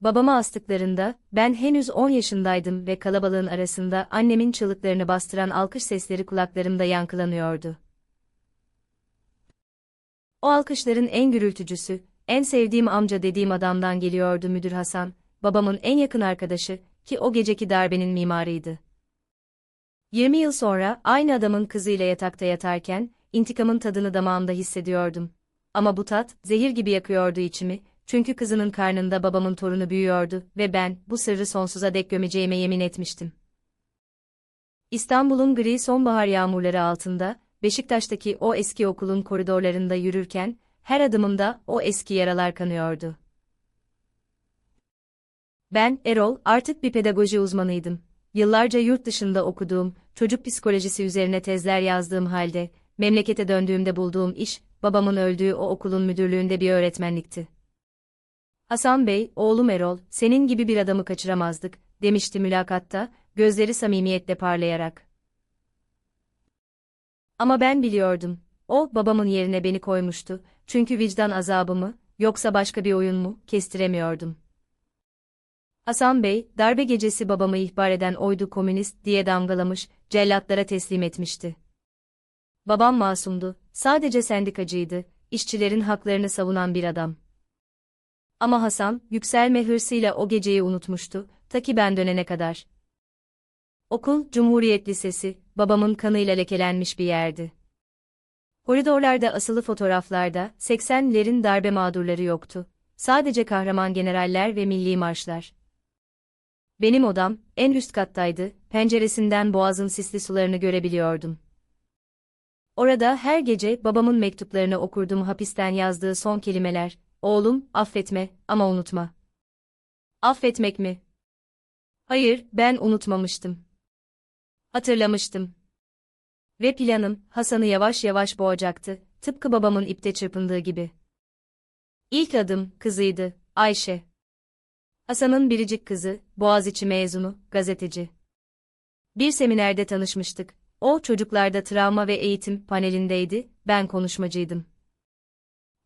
Babama astıklarında, ben henüz 10 yaşındaydım ve kalabalığın arasında annemin çığlıklarını bastıran alkış sesleri kulaklarımda yankılanıyordu. O alkışların en gürültücüsü, en sevdiğim amca dediğim adamdan geliyordu müdür Hasan, babamın en yakın arkadaşı, ki o geceki darbenin mimarıydı. 20 yıl sonra aynı adamın kızıyla yatakta yatarken, intikamın tadını damağımda hissediyordum. Ama bu tat, zehir gibi yakıyordu içimi, çünkü kızının karnında babamın torunu büyüyordu ve ben, bu sırrı sonsuza dek gömeceğime yemin etmiştim. İstanbul'un gri sonbahar yağmurları altında, Beşiktaş'taki o eski okulun koridorlarında yürürken, her adımımda o eski yaralar kanıyordu. Ben, Erol, artık bir pedagoji uzmanıydım. Yıllarca yurt dışında okuduğum, çocuk psikolojisi üzerine tezler yazdığım halde, memlekete döndüğümde bulduğum iş, babamın öldüğü o okulun müdürlüğünde bir öğretmenlikti. Hasan Bey, oğlum Erol, senin gibi bir adamı kaçıramazdık, demişti mülakatta, gözleri samimiyetle parlayarak. Ama ben biliyordum, o, babamın yerine beni koymuştu, çünkü vicdan azabımı, yoksa başka bir oyun mu, kestiremiyordum. Hasan Bey, darbe gecesi babamı ihbar eden oydu komünist diye damgalamış, cellatlara teslim etmişti. Babam masumdu, sadece sendikacıydı, işçilerin haklarını savunan bir adam. Ama Hasan, yükselme hırsıyla o geceyi unutmuştu, ta ki ben dönene kadar. Okul, Cumhuriyet Lisesi, babamın kanıyla lekelenmiş bir yerdi. Koridorlarda asılı fotoğraflarda, 80'lerin darbe mağdurları yoktu. Sadece kahraman generaller ve milli marşlar. Benim odam, en üst kattaydı, penceresinden boğazın sisli sularını görebiliyordum. Orada her gece babamın mektuplarını okurdum hapisten yazdığı son kelimeler, oğlum, affetme, ama unutma. Affetmek mi? Hayır, ben unutmamıştım. Hatırlamıştım. Ve planım, Hasan'ı yavaş yavaş boğacaktı, tıpkı babamın ipte çırpındığı gibi. İlk adım, kızıydı, Ayşe. Hasan'ın biricik kızı, Boğaziçi mezunu, gazeteci. Bir seminerde tanışmıştık. O, çocuklarda travma ve eğitim panelindeydi, ben konuşmacıydım.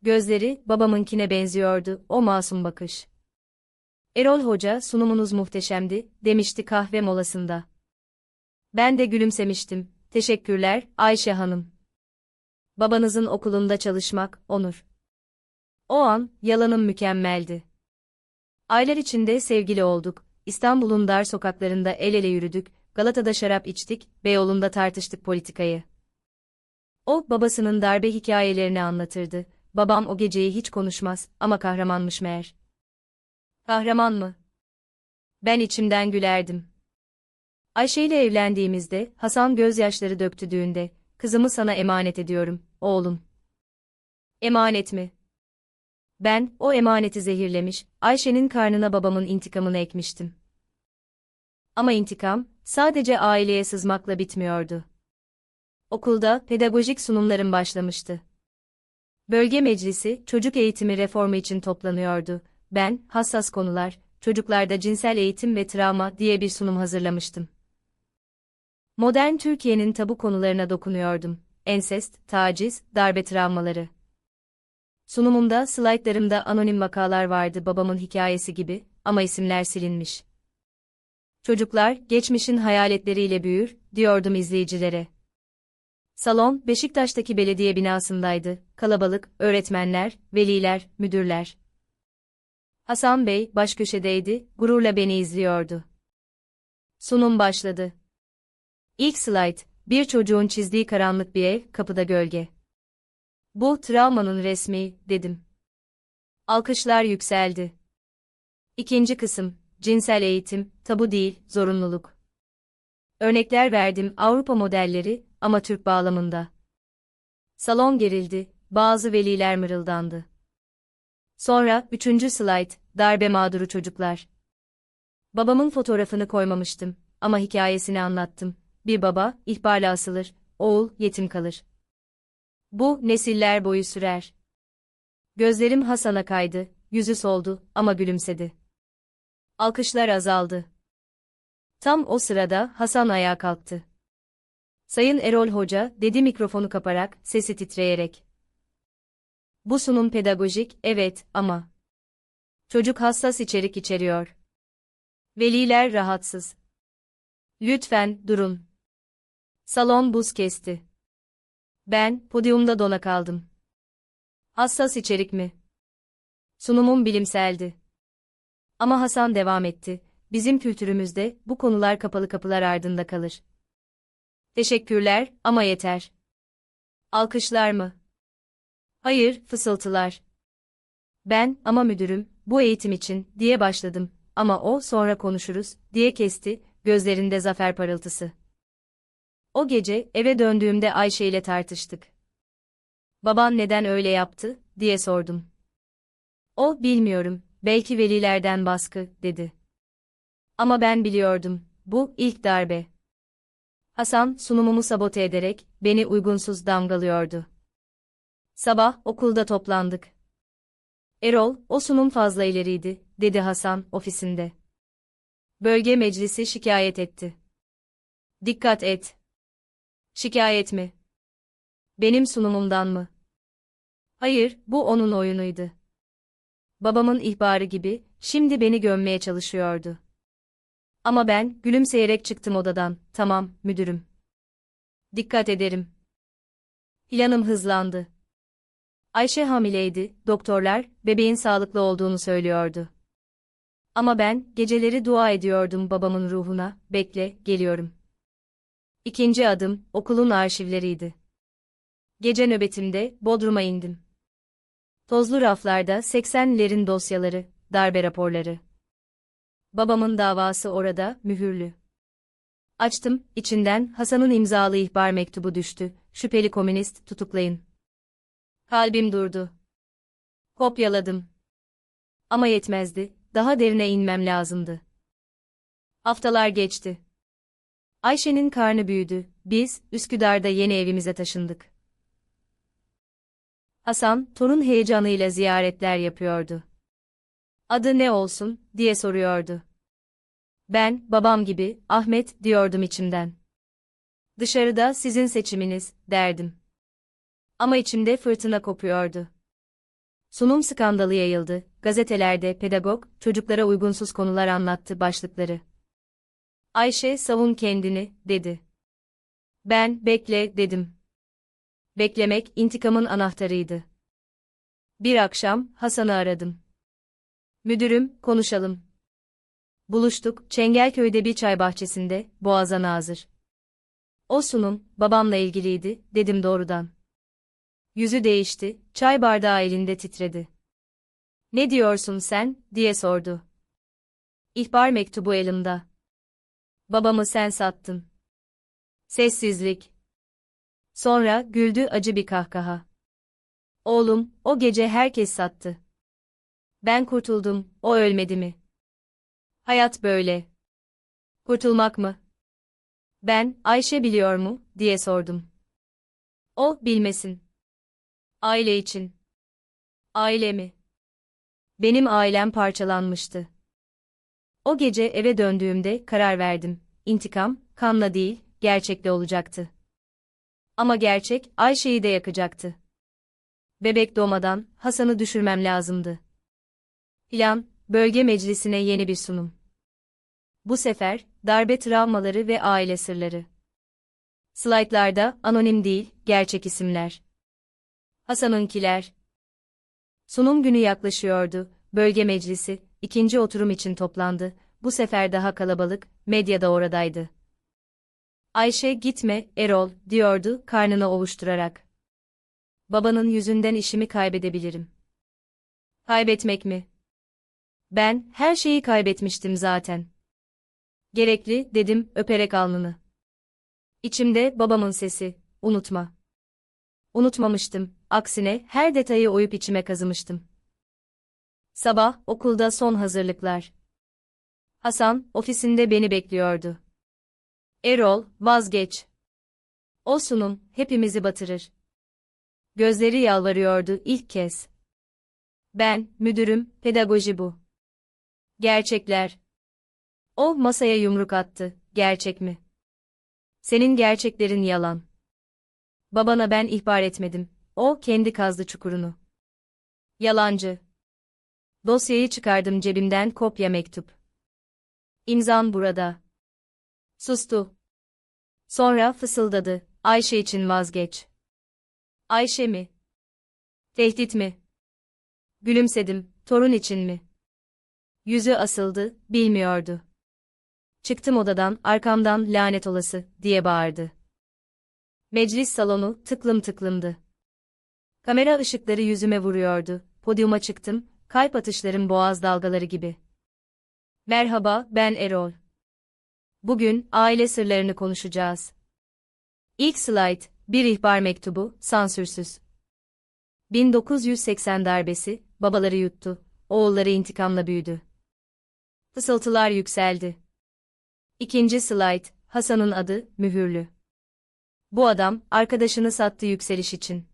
Gözleri, babamınkine benziyordu, o masum bakış. Erol Hoca, sunumunuz muhteşemdi, demişti kahve molasında. Ben de gülümsemiştim, teşekkürler, Ayşe Hanım. Babanızın okulunda çalışmak, onur. O an, yalanım mükemmeldi. Aylar içinde sevgili olduk, İstanbul'un dar sokaklarında el ele yürüdük, Galata'da şarap içtik, Beyoğlu'nda tartıştık politikayı. O, babasının darbe hikayelerini anlatırdı. Babam o geceyi hiç konuşmaz ama kahramanmış meğer. Kahraman mı? Ben içimden gülerdim. Ayşe ile evlendiğimizde, Hasan gözyaşları döktü düğünde, kızımı sana emanet ediyorum, oğlum. Emanet mi? Ben, o emaneti zehirlemiş, Ayşe'nin karnına babamın intikamını ekmiştim. Ama intikam, sadece aileye sızmakla bitmiyordu. Okulda, pedagojik sunumlarım başlamıştı. Bölge meclisi, çocuk eğitimi reformu için toplanıyordu. Ben, hassas konular, çocuklarda cinsel eğitim ve travma diye bir sunum hazırlamıştım. Modern Türkiye'nin tabu konularına dokunuyordum. Ensest, taciz, darbe travmaları. Sunumumda, slaytlarımda anonim vakalar vardı babamın hikayesi gibi, ama isimler silinmiş. Çocuklar, geçmişin hayaletleriyle büyür, diyordum izleyicilere. Salon, Beşiktaş'taki belediye binasındaydı, kalabalık, öğretmenler, veliler, müdürler. Hasan Bey, baş köşedeydi, gururla beni izliyordu. Sunum başladı. İlk slide, bir çocuğun çizdiği karanlık bir ev, kapıda gölge. Bu, travmanın resmi, dedim. Alkışlar yükseldi. İkinci kısım, cinsel eğitim, tabu değil, zorunluluk. Örnekler verdim Avrupa modelleri ama Türk bağlamında. Salon gerildi, bazı veliler mırıldandı. Sonra, üçüncü slide, darbe mağduru çocuklar. Babamın fotoğrafını koymamıştım ama hikayesini anlattım. Bir baba, ihbarla asılır, oğul, yetim kalır. Bu, nesiller boyu sürer. Gözlerim Hasan'a kaydı, yüzü soldu ama gülümsedi. Alkışlar azaldı. Tam o sırada Hasan ayağa kalktı. Sayın Erol Hoca, dedi mikrofonu kaparak, sesi titreyerek. Bu sunum pedagojik, evet, ama... Çocuk hassas içerik içeriyor. Veliler rahatsız. Lütfen, durun. Salon buz kesti. Ben, podyumda dona kaldım. Hassas içerik mi? Sunumum bilimseldi. Ama Hasan devam etti. Bizim kültürümüzde bu konular kapalı kapılar ardında kalır. Teşekkürler ama yeter. Alkışlar mı? Hayır, fısıltılar. Ben, ama müdürüm, bu eğitim için, diye başladım. Ama o, sonra konuşuruz, diye kesti, gözlerinde zafer parıltısı. O gece, eve döndüğümde Ayşe ile tartıştık. Baban neden öyle yaptı, diye sordum. O, bilmiyorum, belki velilerden baskı, dedi. Ama ben biliyordum, bu, ilk darbe. Hasan, sunumumu sabote ederek, beni uygunsuz damgalıyordu. Sabah, okulda toplandık. Erol, o sunum fazla ileriydi, dedi Hasan, ofisinde. Bölge meclisi şikayet etti. Dikkat et. Şikayet mi? Benim sunumumdan mı? Hayır, bu onun oyunuydu. Babamın ihbarı gibi, şimdi beni gömmeye çalışıyordu. Ama ben, gülümseyerek çıktım odadan, tamam, müdürüm. Dikkat ederim. Planım hızlandı. Ayşe hamileydi, doktorlar, bebeğin sağlıklı olduğunu söylüyordu. Ama ben, geceleri dua ediyordum babamın ruhuna, bekle, geliyorum. İkinci adım, okulun arşivleriydi. Gece nöbetimde, Bodrum'a indim. Tozlu raflarda 80'lerin dosyaları, darbe raporları. Babamın davası orada, mühürlü. Açtım, içinden Hasan'ın imzalı ihbar mektubu düştü, şüpheli komünist, tutuklayın. Kalbim durdu. Kopyaladım. Ama yetmezdi, daha derine inmem lazımdı. Haftalar geçti. Ayşe'nin karnı büyüdü, biz, Üsküdar'da yeni evimize taşındık. Hasan, torun heyecanıyla ziyaretler yapıyordu. Adı ne olsun, diye soruyordu. Ben, babam gibi, Ahmet, diyordum içimden. Dışarıda sizin seçiminiz, derdim. Ama içimde fırtına kopuyordu. Sunum skandalı yayıldı, gazetelerde pedagog, çocuklara uygunsuz konular anlattı başlıkları. Ayşe savun kendini, dedi. Ben, bekle, dedim. Beklemek, intikamın anahtarıydı. Bir akşam, Hasan'ı aradım. Müdürüm, konuşalım. Buluştuk, Çengelköy'de bir çay bahçesinde, boğaza nazır. O sunum, babamla ilgiliydi, dedim doğrudan. Yüzü değişti, çay bardağı elinde titredi. Ne diyorsun sen, diye sordu. İhbar mektubu elimde. Babamı sen sattın. Sessizlik. Sonra güldü acı bir kahkaha. Oğlum, o gece herkes sattı. Ben kurtuldum, o ölmedi mi? Hayat böyle. Kurtulmak mı? Ben, Ayşe biliyor mu, diye sordum. O, bilmesin. Aile için. Aile mi? Benim ailem parçalanmıştı. O gece eve döndüğümde karar verdim. İntikam, kanla değil, gerçekle olacaktı. Ama gerçek, Ayşe'yi de yakacaktı. Bebek doğmadan, Hasan'ı düşürmem lazımdı. Plan, bölge meclisine yeni bir sunum. Bu sefer, darbe travmaları ve aile sırları. Slaytlarda, anonim değil, gerçek isimler. Hasan'ınkiler. Sunum günü yaklaşıyordu, bölge meclisi, ikinci oturum için toplandı, bu sefer daha kalabalık, medya da oradaydı. Ayşe gitme, Erol, diyordu, karnını ovuşturarak. Babanın yüzünden işimi kaybedebilirim. Kaybetmek mi? Ben, her şeyi kaybetmiştim zaten. Gerekli, dedim, öperek alnını. İçimde babamın sesi, unutma. Unutmamıştım, aksine her detayı oyup içime kazımıştım. Sabah, okulda son hazırlıklar. Hasan, ofisinde beni bekliyordu. Erol, vazgeç. O sunum, hepimizi batırır. Gözleri yalvarıyordu ilk kez. Ben, müdürüm, pedagoji bu. Gerçekler. O masaya yumruk attı, gerçek mi? Senin gerçeklerin yalan. Babana ben ihbar etmedim, o kendi kazdı çukurunu. Yalancı. Dosyayı çıkardım cebimden kopya mektup. İmzan burada. Sustu. Sonra fısıldadı. Ayşe için vazgeç. Ayşe mi? Tehdit mi? Gülümsedim. Torun için mi? Yüzü asıldı, bilmiyordu. Çıktım odadan, arkamdan lanet olası, diye bağırdı. Meclis salonu tıklım tıklımdı. Kamera ışıkları yüzüme vuruyordu. Podyuma çıktım, kalp atışlarım boğaz dalgaları gibi. Merhaba, ben Erol. Bugün aile sırlarını konuşacağız. İlk slide, bir ihbar mektubu, sansürsüz. 1980 darbesi, babaları yuttu, oğulları intikamla büyüdü. Fısıltılar yükseldi. İkinci slide, Hasan'ın adı, mühürlü. Bu adam, arkadaşını sattı yükseliş için.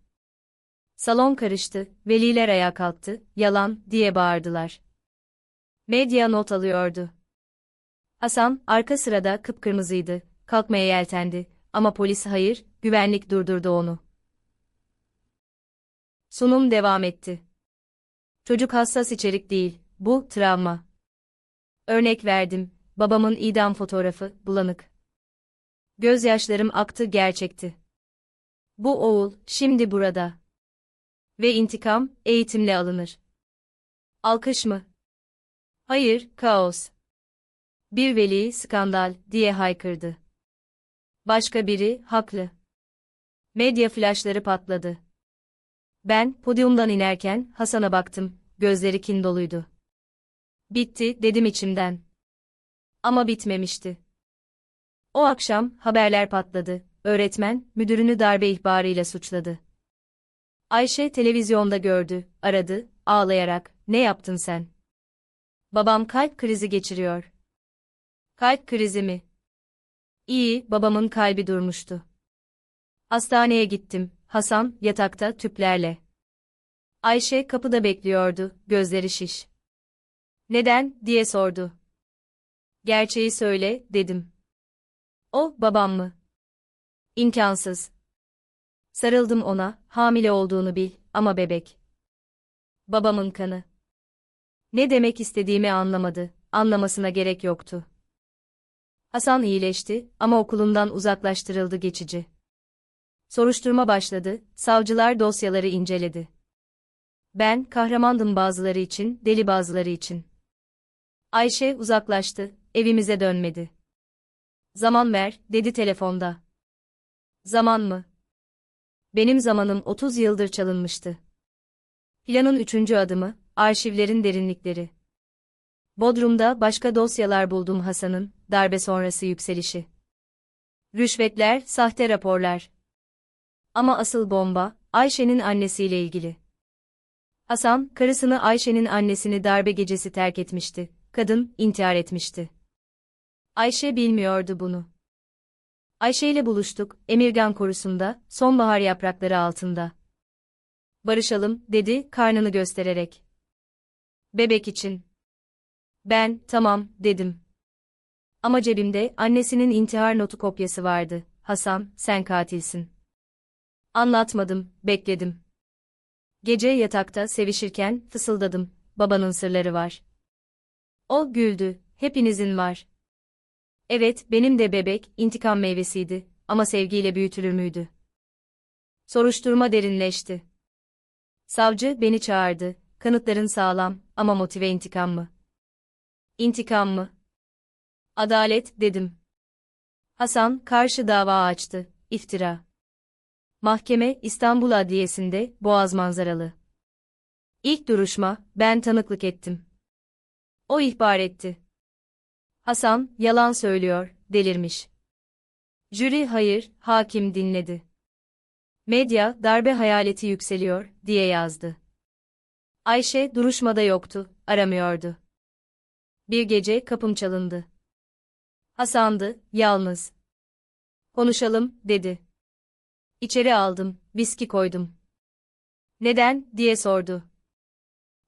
Salon karıştı, veliler ayağa kalktı, yalan, diye bağırdılar. Medya not alıyordu. Hasan, arka sırada kıpkırmızıydı, kalkmaya yeltendi, ama polis hayır, güvenlik durdurdu onu. Sunum devam etti. Çocuk hassas içerik değil, bu, travma. Örnek verdim, babamın idam fotoğrafı, bulanık. Gözyaşlarım aktı gerçekti. Bu oğul, şimdi burada. Ve intikam, eğitimle alınır. Alkış mı? Hayır, kaos. Bir veli, skandal, diye haykırdı. Başka biri, haklı. Medya flaşları patladı. Ben, podyumdan inerken, Hasan'a baktım, gözleri kin doluydu. Bitti, dedim içimden. Ama bitmemişti. O akşam, haberler patladı, öğretmen, müdürünü darbe ihbarıyla suçladı. Ayşe televizyonda gördü, aradı, ağlayarak, ne yaptın sen? Babam kalp krizi geçiriyor. Kalp krizi mi? İyi, babamın kalbi durmuştu. Hastaneye gittim, Hasan, yatakta, tüplerle. Ayşe kapıda bekliyordu, gözleri şiş. Neden, diye sordu. Gerçeği söyle, dedim. O, babam mı? İmkansız. Sarıldım ona, hamile olduğunu bil, ama bebek. Babamın kanı. Ne demek istediğimi anlamadı, anlamasına gerek yoktu. Hasan iyileşti ama okulundan uzaklaştırıldı geçici. Soruşturma başladı, savcılar dosyaları inceledi. Ben kahramandım bazıları için, deli bazıları için. Ayşe uzaklaştı, evimize dönmedi. Zaman ver, dedi telefonda. Zaman mı? Benim zamanım 30 yıldır çalınmıştı. Planın üçüncü adımı, arşivlerin derinlikleri. Bodrum'da başka dosyalar buldum Hasan'ın, darbe sonrası yükselişi. Rüşvetler, sahte raporlar. Ama asıl bomba, Ayşe'nin annesiyle ilgili. Hasan, karısını Ayşe'nin annesini darbe gecesi terk etmişti. Kadın, intihar etmişti. Ayşe bilmiyordu bunu. Ayşe ile buluştuk, Emirgan korusunda, sonbahar yaprakları altında. Barışalım, dedi, karnını göstererek. Bebek için. Ben, tamam, dedim. Ama cebimde annesinin intihar notu kopyası vardı. Hasan, sen katilsin. Anlatmadım, bekledim. Gece yatakta sevişirken fısıldadım. Babanın sırları var. O güldü. Hepinizin var. Evet, benim de bebek, intikam meyvesiydi ama sevgiyle büyütülür müydü? Soruşturma derinleşti. Savcı beni çağırdı. Kanıtların sağlam ama motive intikam mı? İntikam mı? Adalet dedim. Hasan karşı dava açtı. İftira. Mahkeme İstanbul Adliyesi'nde Boğaz manzaralı. İlk duruşma ben tanıklık ettim. O ihbar etti. Hasan yalan söylüyor, delirmiş. Jüri hayır, hakim dinledi. Medya darbe hayaleti yükseliyor diye yazdı. Ayşe duruşmada yoktu, aramıyordu. Bir gece kapım çalındı. Hasan'dı, yalnız. Konuşalım, dedi. İçeri aldım, viski koydum. Neden, diye sordu.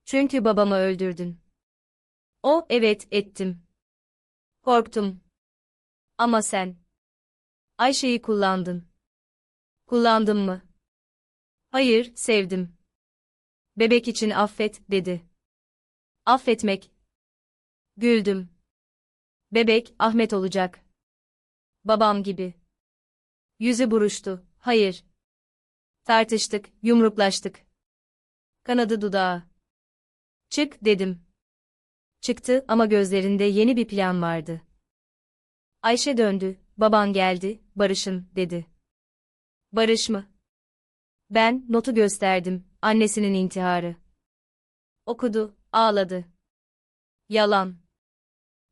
Çünkü babamı öldürdün. O, evet, ettim. Korktum. Ama sen. Ayşe'yi kullandın. Kullandım mı? Hayır, sevdim. Bebek için affet, dedi. Affetmek. Güldüm. Bebek, Ahmet olacak. Babam gibi. Yüzü buruştu. Hayır. Tartıştık, yumruklaştık. Kanadı dudağı. Çık dedim. Çıktı ama gözlerinde yeni bir plan vardı. Ayşe döndü, baban geldi, barışın, dedi. Barış mı? Ben, notu gösterdim, annesinin intiharı. Okudu, ağladı. Yalan.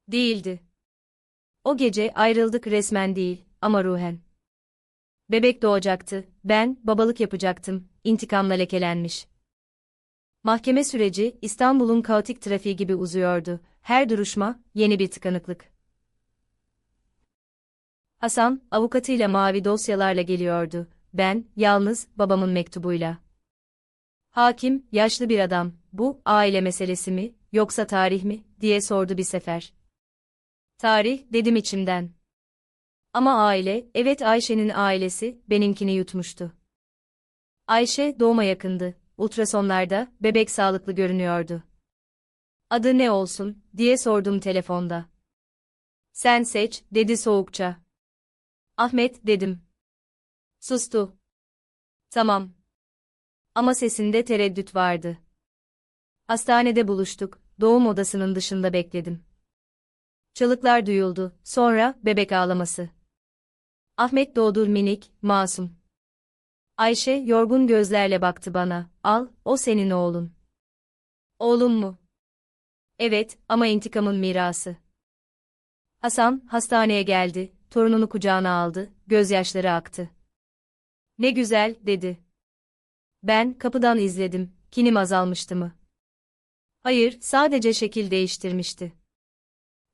Değildi. O gece ayrıldık resmen değil, ama ruhen. Bebek doğacaktı, ben, babalık yapacaktım, intikamla lekelenmiş. Mahkeme süreci, İstanbul'un kaotik trafiği gibi uzuyordu. Her duruşma, yeni bir tıkanıklık. Hasan, avukatıyla mavi dosyalarla geliyordu. Ben, yalnız, babamın mektubuyla. Hakim, yaşlı bir adam, bu, aile meselesi mi, yoksa tarih mi, diye sordu bir sefer. Tarih, dedim içimden. Ama aile, evet Ayşe'nin ailesi, benimkini yutmuştu. Ayşe, doğuma yakındı. Ultrasonlarda, bebek sağlıklı görünüyordu. Adı ne olsun, diye sordum telefonda. Sen seç, dedi soğukça. Ahmet, dedim. Sustu. Tamam. Ama sesinde tereddüt vardı. Hastanede buluştuk, doğum odasının dışında bekledim. Çalıklar duyuldu, sonra bebek ağlaması. Ahmet doğdur minik, masum. Ayşe yorgun gözlerle baktı bana. Al, o senin oğlun. Oğlum mu? Evet, ama intikamın mirası. Hasan, hastaneye geldi, torununu kucağına aldı, gözyaşları aktı. Ne güzel, dedi. Ben, kapıdan izledim, kinim azalmıştı mı? Hayır, sadece şekil değiştirmişti.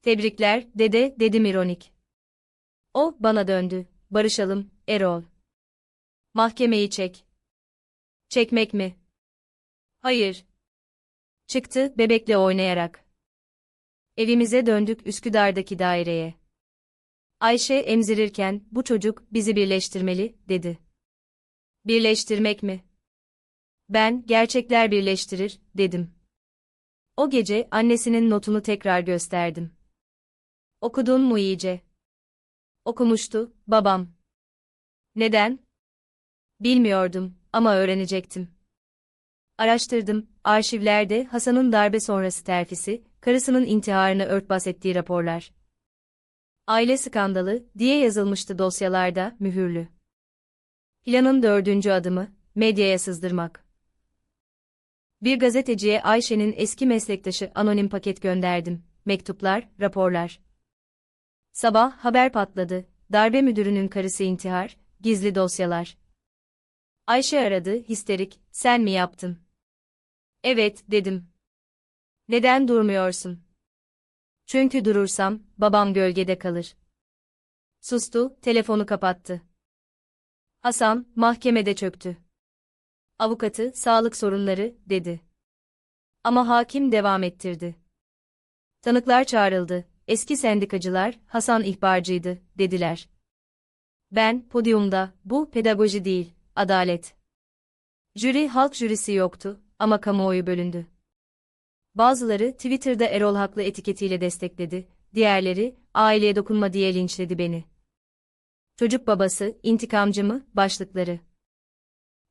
Tebrikler, dede, dedim ironik. O, bana döndü. Barışalım, Erol. Mahkemeyi çek. Çekmek mi? Hayır. Çıktı, bebekle oynayarak. Evimize döndük Üsküdar'daki daireye. Ayşe emzirirken, bu çocuk bizi birleştirmeli, dedi. Birleştirmek mi? Ben, gerçekler birleştirir, dedim. O gece annesinin notunu tekrar gösterdim. Okudun mu iyice? Okumuştu, babam. Neden? Bilmiyordum ama öğrenecektim. Araştırdım, arşivlerde Hasan'ın darbe sonrası terfisi, karısının intiharını örtbas ettiği raporlar. Aile skandalı diye yazılmıştı dosyalarda, mühürlü. Planın dördüncü adımı, medyaya sızdırmak. Bir gazeteciye Ayşe'nin eski meslektaşı anonim paket gönderdim. Mektuplar, raporlar. Sabah haber patladı. Darbe müdürünün karısı intihar, gizli dosyalar. Ayşe aradı, histerik, sen mi yaptın? Evet, dedim. Neden durmuyorsun? Çünkü durursam, babam gölgede kalır. Sustu, telefonu kapattı. Hasan, mahkemede çöktü. Avukatı, sağlık sorunları, dedi. Ama hakim devam ettirdi. Tanıklar çağrıldı, eski sendikacılar, Hasan ihbarcıydı, dediler. Ben, podyumda, bu pedagoji değil, adalet. Jüri halk jürisi yoktu ama kamuoyu bölündü. Bazıları Twitter'da Erol Haklı etiketiyle destekledi, diğerleri aileye dokunma diye linçledi beni. Çocuk babası, intikamcı mı, başlıkları.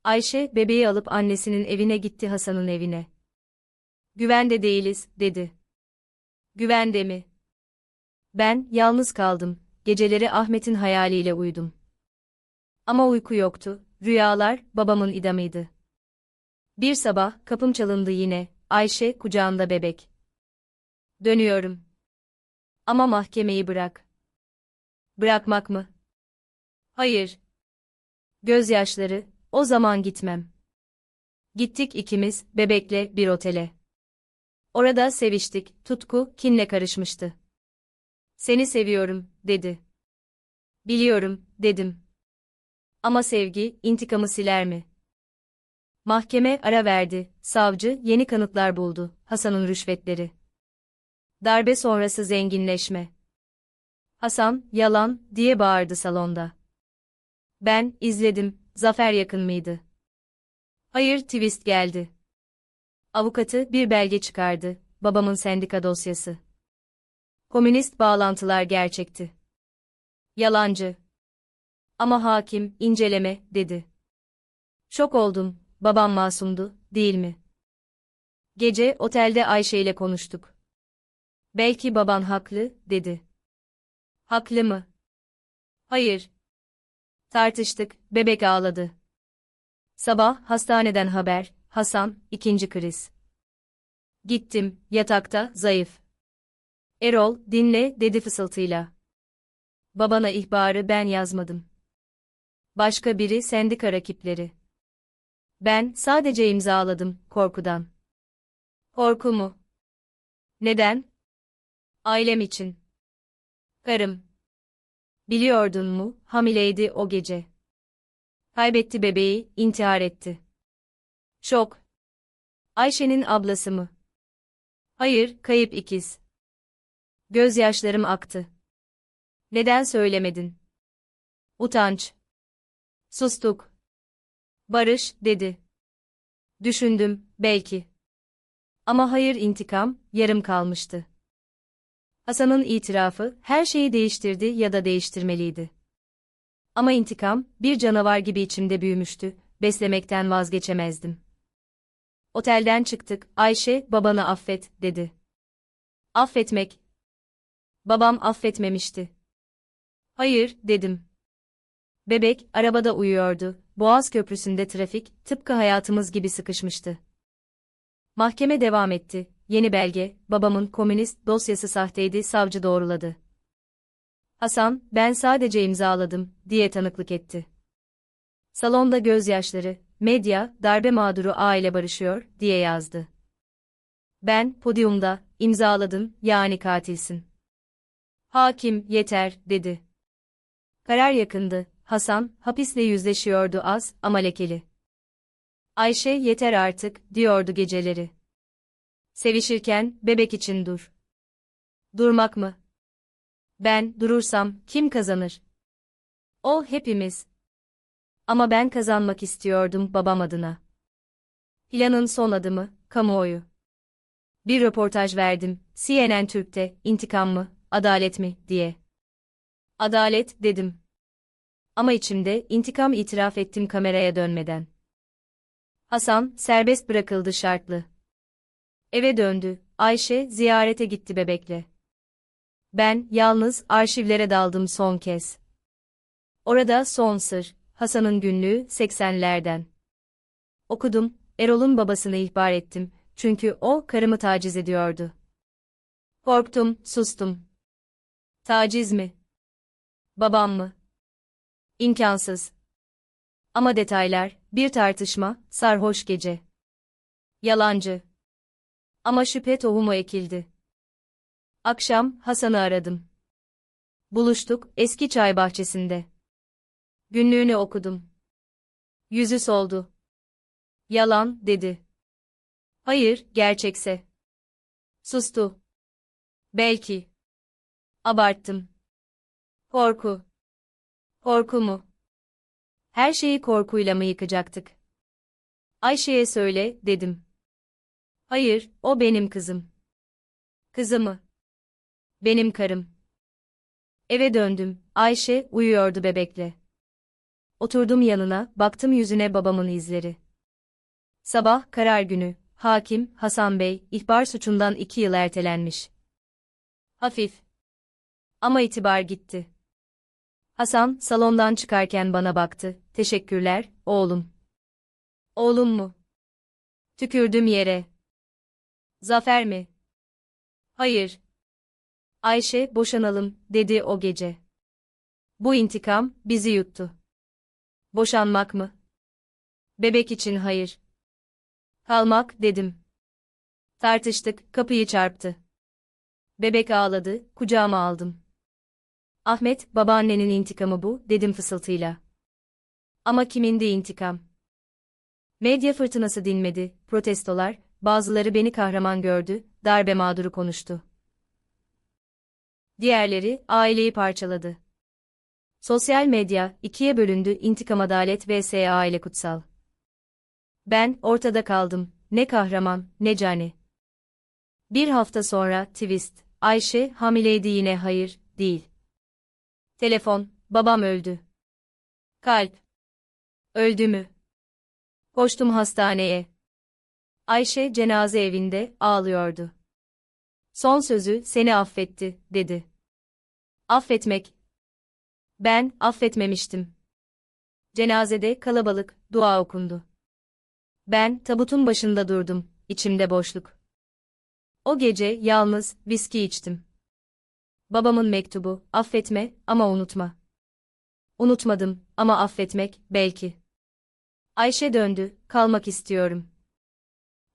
Ayşe, bebeği alıp annesinin evine gitti Hasan'ın evine. Güvende değiliz, dedi. Güvende mi? Ben, yalnız kaldım, geceleri Ahmet'in hayaliyle uyudum. Ama uyku yoktu, rüyalar, babamın idamıydı. Bir sabah, kapım çalındı yine, Ayşe, kucağında bebek. Dönüyorum. Ama mahkemeyi bırak. Bırakmak mı? Hayır. Gözyaşları, o zaman gitmem. Gittik ikimiz, bebekle, bir otele. Orada seviştik, tutku, kinle karışmıştı. Seni seviyorum, dedi. Biliyorum, dedim. Ama sevgi, intikamı siler mi? Mahkeme ara verdi, savcı yeni kanıtlar buldu, Hasan'ın rüşvetleri. Darbe sonrası zenginleşme. Hasan, yalan, diye bağırdı salonda. Ben, izledim, zafer yakın mıydı? Hayır, twist geldi. Avukatı bir belge çıkardı, babamın sendika dosyası. Komünist bağlantılar gerçekti. Yalancı. Ama hakim, inceleme, dedi. Şok oldum, babam masumdu, değil mi? Gece otelde Ayşe ile konuştuk. Belki baban haklı, dedi. Haklı mı? Hayır. Tartıştık, bebek ağladı. Sabah hastaneden haber, Hasan, ikinci kriz. Gittim, yatakta, zayıf. Erol, dinle, dedi fısıltıyla. Babana ihbarı ben yazmadım. Başka biri sendika rakipleri. Ben sadece imzaladım, korkudan. Korku mu? Neden? Ailem için. Karım. Biliyordun mu, hamileydi o gece. Kaybetti bebeği, intihar etti. Şok. Ayşe'nin ablası mı? Hayır, kayıp ikiz. Gözyaşlarım aktı. Neden söylemedin? Utanç. Sustuk. Barış, dedi. Düşündüm, belki. Ama hayır intikam, yarım kalmıştı. Hasan'ın itirafı, her şeyi değiştirdi ya da değiştirmeliydi. Ama intikam, bir canavar gibi içimde büyümüştü, beslemekten vazgeçemezdim. Otelden çıktık, Ayşe, babanı affet, dedi. Affetmek. Babam affetmemişti. Hayır, dedim. Bebek, arabada uyuyordu, Boğaz Köprüsü'nde trafik, tıpkı hayatımız gibi sıkışmıştı. Mahkeme devam etti, yeni belge, babamın komünist dosyası sahteydi, savcı doğruladı. Hasan, ben sadece imzaladım, diye tanıklık etti. Salonda gözyaşları, medya, darbe mağduru aile barışıyor, diye yazdı. Ben, podyumda, imzaladım, yani katilsin. Hakim, yeter, dedi. Karar yakındı, Hasan, hapisle yüzleşiyordu az, ama lekeli. Ayşe, yeter artık, diyordu geceleri. Sevişirken, bebek için dur. Durmak mı? Ben, durursam, kim kazanır? O, hepimiz. Ama ben kazanmak istiyordum babam adına. Planın son adımı, kamuoyu. Bir röportaj verdim, CNN Türk'te, intikam mı, adalet mi, diye. Adalet, dedim. Ama içimde, intikam itiraf ettim kameraya dönmeden. Hasan, serbest bırakıldı şartlı. Eve döndü, Ayşe, ziyarete gitti bebekle. Ben, yalnız, arşivlere daldım son kez. Orada son sır, Hasan'ın günlüğü 80'lerden. Okudum, Erol'un babasını ihbar ettim, çünkü o karımı taciz ediyordu. Korktum, sustum. Taciz mi? Babam mı? İmkansız. Ama detaylar, bir tartışma, sarhoş gece. Yalancı. Ama şüphe tohumu ekildi. Akşam, Hasan'ı aradım. Buluştuk, eski çay bahçesinde. Günlüğünü okudum. Yüzü soldu. Yalan, dedi. Hayır, gerçekse. Sustu. Belki. Abarttım. Korku. Korku mu? Her şeyi korkuyla mı yıkacaktık? Ayşe'ye söyle, dedim. Hayır, o benim kızım. Kızımı. Benim karım. Eve döndüm, Ayşe uyuyordu bebekle. Oturdum yanına, baktım yüzüne babamın izleri. Sabah, karar günü, hakim, Hasan Bey, ihbar suçundan iki yıl ertelenmiş. Hafif. Ama itibar gitti. Hasan, salondan çıkarken bana baktı, teşekkürler, oğlum. Oğlum mu? Tükürdüm yere. Zafer mi? Hayır. Ayşe, boşanalım, dedi o gece. Bu intikam, bizi yuttu. Boşanmak mı? Bebek için hayır. Kalmak, dedim. Tartıştık, kapıyı çarptı. Bebek ağladı, kucağıma aldım. Ahmet, babaannenin intikamı bu, dedim fısıltıyla. Ama kimindi intikam? Medya fırtınası dinmedi, protestolar, bazıları beni kahraman gördü, darbe mağduru konuştu. Diğerleri, aileyi parçaladı. Sosyal medya, ikiye bölündü, intikam adalet vs aile kutsal. Ben, ortada kaldım, ne kahraman, ne cani. Bir hafta sonra twist. Ayşe hamileydi yine hayır, değil. Telefon, babam öldü. Kalp. Öldü mü? Koştum hastaneye. Ayşe cenaze evinde ağlıyordu. Son sözü seni affetti, dedi. Affetmek. Ben affetmemiştim. Cenazede kalabalık, dua okundu. Ben tabutun başında durdum, içimde boşluk. O gece yalnız viski içtim. Babamın mektubu, affetme ama unutma. Unutmadım ama affetmek belki. Ayşe döndü, kalmak istiyorum.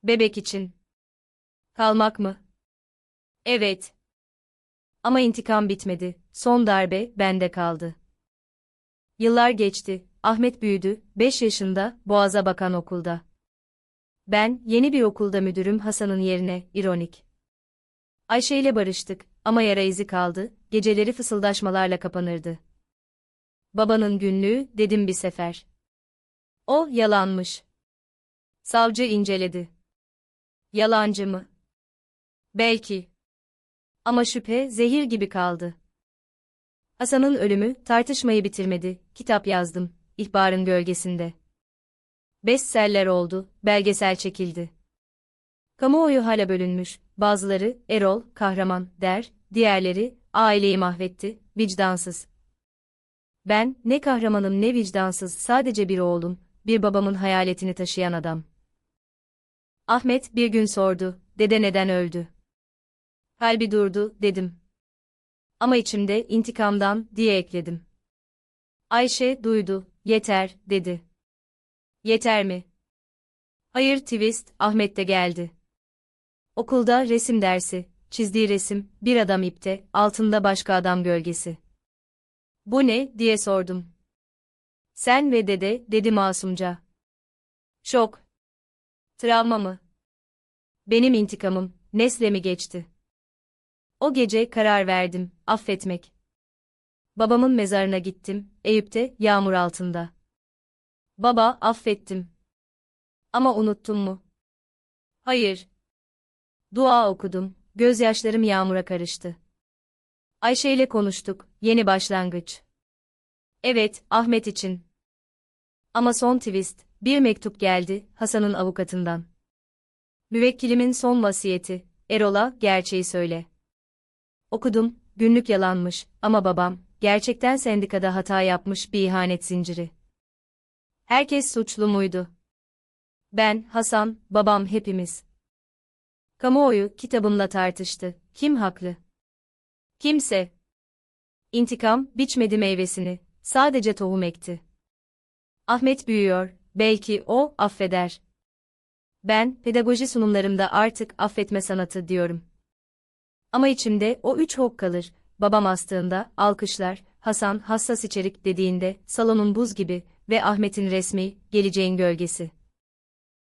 Bebek için. Kalmak mı? Evet. Ama intikam bitmedi. Son darbe bende kaldı. Yıllar geçti. Ahmet büyüdü. 5 yaşında Boğaz'a bakan okulda. Ben yeni bir okulda müdürüm Hasan'ın yerine ironik. Ayşe ile barıştık ama yara izi kaldı. Geceleri fısıldaşmalarla kapanırdı. Babanın günlüğü dedim bir sefer. O yalanmış. Savcı inceledi. Yalancı mı? Belki. Ama şüphe zehir gibi kaldı. Hasan'ın ölümü tartışmayı bitirmedi. Kitap yazdım, ihbarın gölgesinde. Bestseller oldu, belgesel çekildi. Kamuoyu hala bölünmüş, bazıları Erol, kahraman der, diğerleri aileyi mahvetti, vicdansız. Ben ne kahramanım ne vicdansız sadece bir oğlum, bir babamın hayaletini taşıyan adam. Ahmet bir gün sordu, dede neden öldü? Kalbi durdu, dedim. Ama içimde intikamdan diye ekledim. Ayşe duydu, yeter, dedi. Yeter mi? Hayır twist, Ahmet de geldi. Okulda resim dersi, çizdiği resim, bir adam ipte, altında başka adam gölgesi. Bu ne, diye sordum. Sen ve dede, dedi masumca. Şok. Travma mı? Benim intikamım, Nesle mi geçti? O gece karar verdim, affetmek. Babamın mezarına gittim, Eyüp'te, yağmur altında. Baba, affettim. Ama unuttun mu? Hayır. Dua okudum, gözyaşlarım yağmura karıştı. Ayşe ile konuştuk, yeni başlangıç. Evet, Ahmet için. Ama son twist, bir mektup geldi, Hasan'ın avukatından. Müvekkilimin son vasiyeti, Erol'a gerçeği söyle. Okudum, günlük yalanmış ama babam, gerçekten sendikada hata yapmış bir ihanet zinciri. Herkes suçlu muydu? Ben, Hasan, babam hepimiz. Kamuoyu kitabımla tartıştı. Kim haklı? Kimse. İntikam biçmedi meyvesini, sadece tohum ekti. Ahmet büyüyor, belki o affeder. Ben, pedagoji sunumlarımda artık affetme sanatı diyorum. Ama içimde o üç hok kalır. Babam astığında, alkışlar, Hasan hassas içerik dediğinde, salonun buz gibi ve Ahmet'in resmi, geleceğin gölgesi.